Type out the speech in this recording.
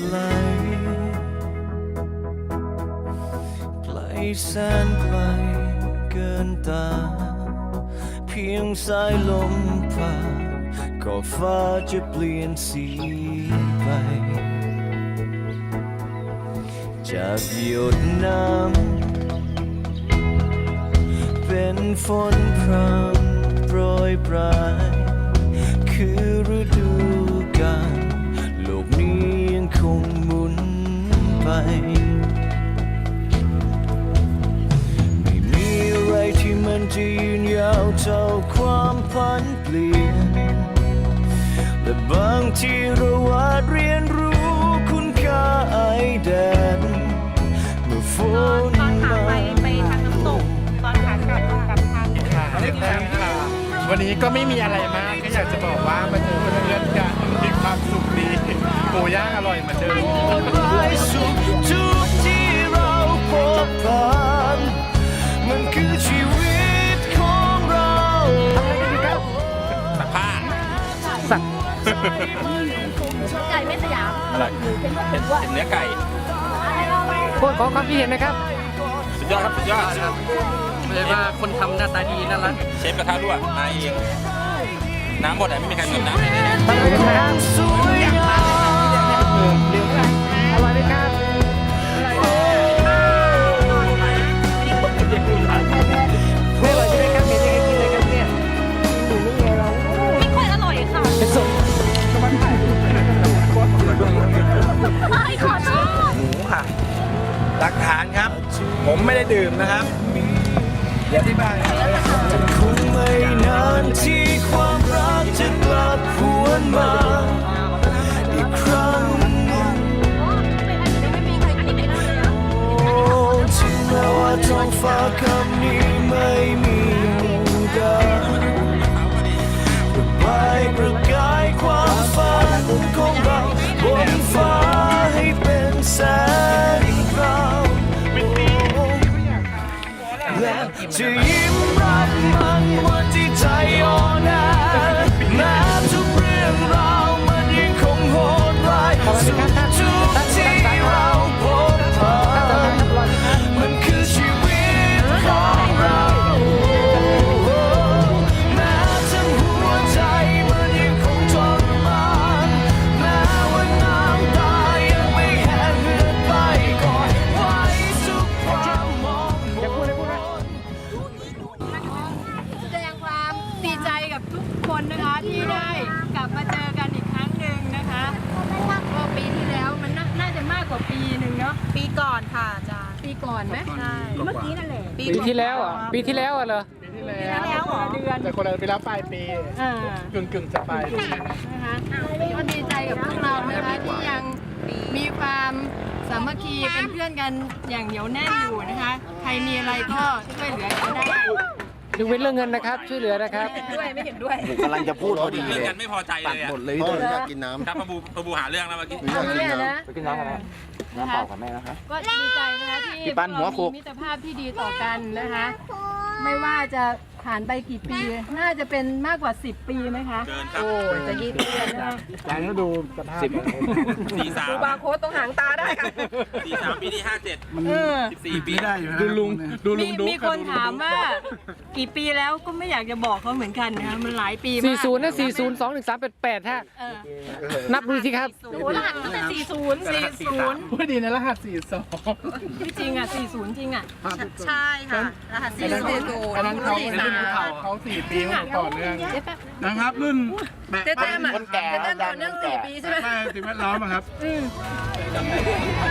ไกล ไกลแสนไกลเกินตา เพียงสายลมผ่านก็ฟ้าจะเปลี่ยนสีไป จากหยดน้ำเป็นฝนพรำโปรยปลาย คือฤดู ไปไม่มีอะไรที่มันจะยืนยาวเท่าความพันเปลี่ยนแต่บางทีเราอาจเรียนรู้คุณค่าไอแดนเมื่อฝนตอนขาไปไปทางน้ำตก ตอนขากลับกลับทาง ค่ะวันนี้ก็ไม่มีอะไรมากก็อยากจะบอกว่ามา ไก่ไม่สยามอะไรเป็นเนื้อไก่ขอขอความคิดเห็นนะครับ สุดยอดครับสุดยอดไม่ใช่ว่าคนทำหน้าตาดีน่ารักเชฟกระทะรั่วมาเองน้ำหมดอะไม่มีใครเติมน้ำเลยมาเลยนะครับ ด้ดื่มนะครับเดี๋ยวที่บ้านคงไม่นานที่ความรักจะกลับหวนมาอีกครั้งไม่มีใครอันนี้ไม่ได้เลยโอ้ถึงแม้ว่าท้องฟ้าคำนี้ไม่มีหมู่ดาวประบายประ ปีก่อนค่ะอาจารย์ ปีก่อนไหมใช่ เมื่อกี้นั่นแหละปีที่แล้วเหรอะปีที่แล้วอะเหรอปีที่แล้วเดือนแต่คนละไปแล้วปลายปีอ่า กึ่งกึ่งๆจะปลายปี นะคะก็ดีใจกับพวกเรานะคะที่ยังมีความสามัคคีเป็นเพื่อนกันอย่างเหนียวแน่นอยู่นะคะ ใครมีอะไรก็ช่วยเหลือกันได้ ยกเว้นเรื่องเงินนะครับ ช่วยเหลือนะครับด้วยไม่เห็นด้วยกำลังจะพูดพอดีเรื่เลองยกันไม่พอใจเลยหมอะดเลยพี่ต้น อยากกินน้ำ ครับประบูประบูหาเรื่องแล้วเมื่อกี้ เอาเนี่ยนะไปกินน้ำกันนะน้ำเปล่ากับแม่นะคะก็ดีใจนะคะที่พี่ปั้นหัวโขก เรามีมิตรภาพที่ดีต่อกันนะคะ ไม่ว่าจะ ผ่านไปกี่ปี น่าจะเป็นมากกว่า 10 ปีไหมคะ เกินครับจะยี่สิบนะคะหลังก็ดูสภาพสี่สามบาร์โค้ดตรงหางตาได้ค่ะสี่สามปีที่ห้าเจ็ดเออ สิบสี่ปีได้อยู่ดูลุงดูมีลุงดูมีคนถามว่า กี่ปีแล้วก็ไม่อยากจะบอกเขาเหมือนกันนะคะมันหลายปีมาก40นะ40 2 1 3 8 8ฮะเออนับดูสิครับ โอ้โหรหัสตั้งแต่40 40 พูดดีนะรหัสสี่สองที่จริงอะ40 จริงอะ ใช่ค่ะ รหัสสี่ศูนย์อันนั้นเขาเป็นรุ่นเขาเขาสี่ปีต่อเนื่องนะครับรุ่นแบบเจ๊แต้มอะคนแก่เจ๊แต้มต่อเนื่องสี่ปีใช่ไหมใช่สิ่งแวดล้อมอะครับสวยงาม